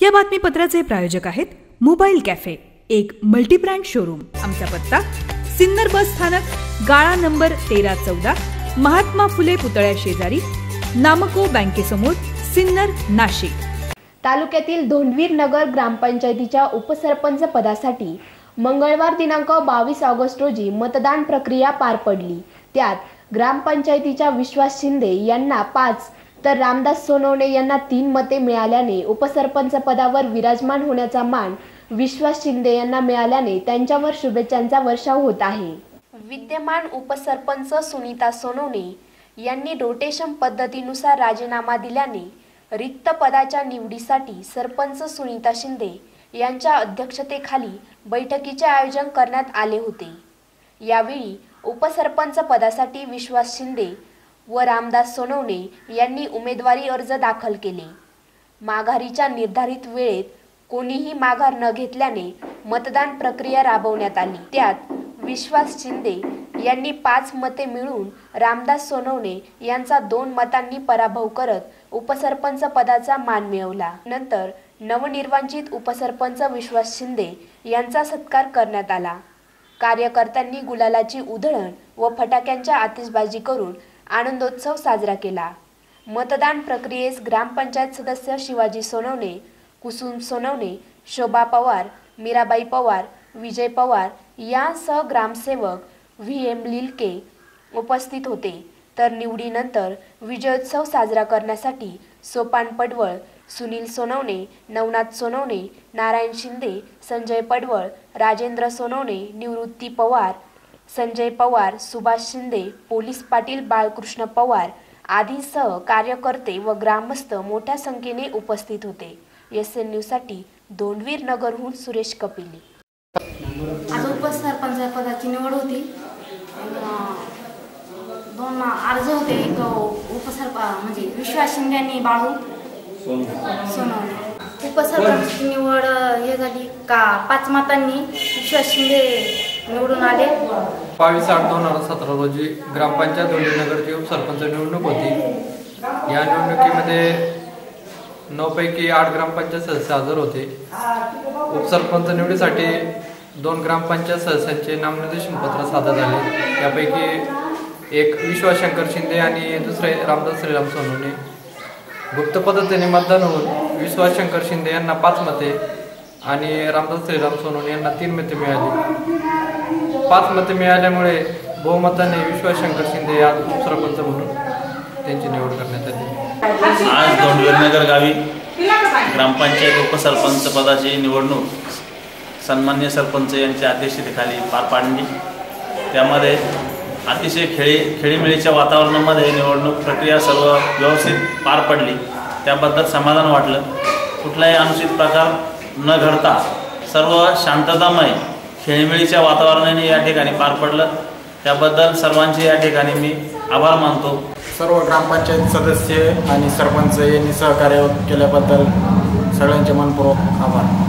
या बातमीपत्राचे प्रायोजक आहेत मोबाईल कॅफे एक मल्टीब्रँड शोरूम. आमचा पत्ता सिन्नर बस स्थानक गाळा नंबर तेरा चौदा महात्मा फुले पुतळ्या शेजारी नामको बँकेसमोर सिन्नर नाशिक. तालुक्यातील धोंडवीर नगर ग्रामपंचायतीच्या उपसरपंच पदासाठी मंगळवार दिनांक बावीस ऑगस्ट रोजी मतदान प्रक्रिया पार पडली. त्यात ग्रामपंचायतीच्या विश्वास शिंदे यांना पाच तर रामदास सोनवणे यांना तीन मते मिळाल्याने उपसरपंच पदावर विराजमान होण्याचा मान विश्वास शिंदे यांना मिळाल्याने त्यांच्यावर शुभेच्छांचा वर्षाव होत आहे. विद्यमान उपसरपंच सुनीता सोनवणे यांनी रोटेशन पद्धतीनुसार राजीनामा दिल्याने रिक्त पदाच्या निवडीसाठी सरपंच सुनीता शिंदे यांच्या अध्यक्षतेखाली बैठकीचे आयोजन करण्यात आले होते. यावेळी उपसरपंच पदासाठी विश्वास शिंदे व रामदास सोनवणे यांनी उमेदवारी अर्ज दाखल केले. माघारीच्या निर्धारित वेळेत कोणीही माघार न घेतल्याने मतदान प्रक्रिया राबवण्यात आली. त्यात विश्वास शिंदे यांनी पाच मते मिळून रामदास सोनवणे यांचा दोन मतांनी पराभव करत उपसरपंच पदाचा मान मिळवला. नंतर नवनिर्वाचित उपसरपंच विश्वास शिंदे यांचा सत्कार करण्यात आला. कार्यकर्त्यांनी गुलालाची उधळण व फटाक्यांच्या आतिषबाजी करून आनंदोत्सव साजरा केला. मतदान प्रक्रियेस ग्रामपंचायत सदस्य शिवाजी सोनवणे कुसुम सोनवणे शोभा पवार मीराबाई पवार विजय पवार यांसह ग्रामसेवक व्ही. एम. लिलके उपस्थित होते. तर निवडीनंतर विजयोत्सव साजरा करण्यासाठी सोपान पडवळ सुनील सोनवणे नवनाथ सोनवणे नारायण शिंदे संजय पडवळ राजेंद्र सोनवणे निवृत्ती पवार संजय पवार सुभाष शिंदे पोलीस पाटील बाळकृष्ण पवार आदींसह कार्यकर्ते व ग्रामस्थ मोठ्या संख्येने उपस्थित होते. एस एन न्यूजसाठी दोंडवीर नगरहून सुरेश कपिली. आज उपसरपंच पदाची निवड होती. दोन अर्ज होते. एक उपसरप म्हणजे विश्वास शिंदे आणि बाळू सोनवणे. उपसरपंचची निवड हे झाली का? पाच मातांनी विश्वास शिंदे निवडून आले. बावीस आठ दोन हजार सतरा रोजी ग्रामपंचायत नगरची उपसरपंच निवडणूक होती. या निवडणुकीमध्ये नऊपैकी आठ ग्रामपंचायत सदस्य हजर होते. उपसरपंच निवडीसाठी दोन ग्रामपंचायत सदस्यांचे नामनिर्देशन पत्र सादर झाले. त्यापैकी एक विश्वासशंकर शिंदे आणि दुसरे रामदास श्रीराम सोनवणे. गुप्त पद्धतीने मतदान होऊन विश्वासशंकर शिंदे यांना पाच मते आणि रामदास श्रीराम सोनवणे यांना तीन मते मिळाली. पाच मते मिळाल्यामुळे बहुमताने विश्वासशंकर शिंदे आज उपसरपंच म्हणून त्यांची निवड करण्यात आली. आज दोंडवीरनगर गावी ग्रामपंचायत उपसरपंच पदाची निवडणूक सन्मान्य सरपंच यांच्या अध्यक्षतेखाली पार पाडली. त्यामध्ये अतिशय खेळी खेळीमेळीच्या वातावरणामध्ये निवडणूक प्रक्रिया सर्व व्यवस्थित पार पडली. त्याबद्दल समाधान वाटलं. कुठलाही अनुचित प्रकार न घडता सर्व शांततामय खेळीमेळीच्या वातावरणाने या ठिकाणी पार पडलं. त्याबद्दल सर्वांचे या ठिकाणी मी आभार मानतो. सर्व ग्रामपंचायत सदस्य आणि सरपंच यांनी सहकार्य केल्याबद्दल सगळ्यांचे मनपूर्वक आभार.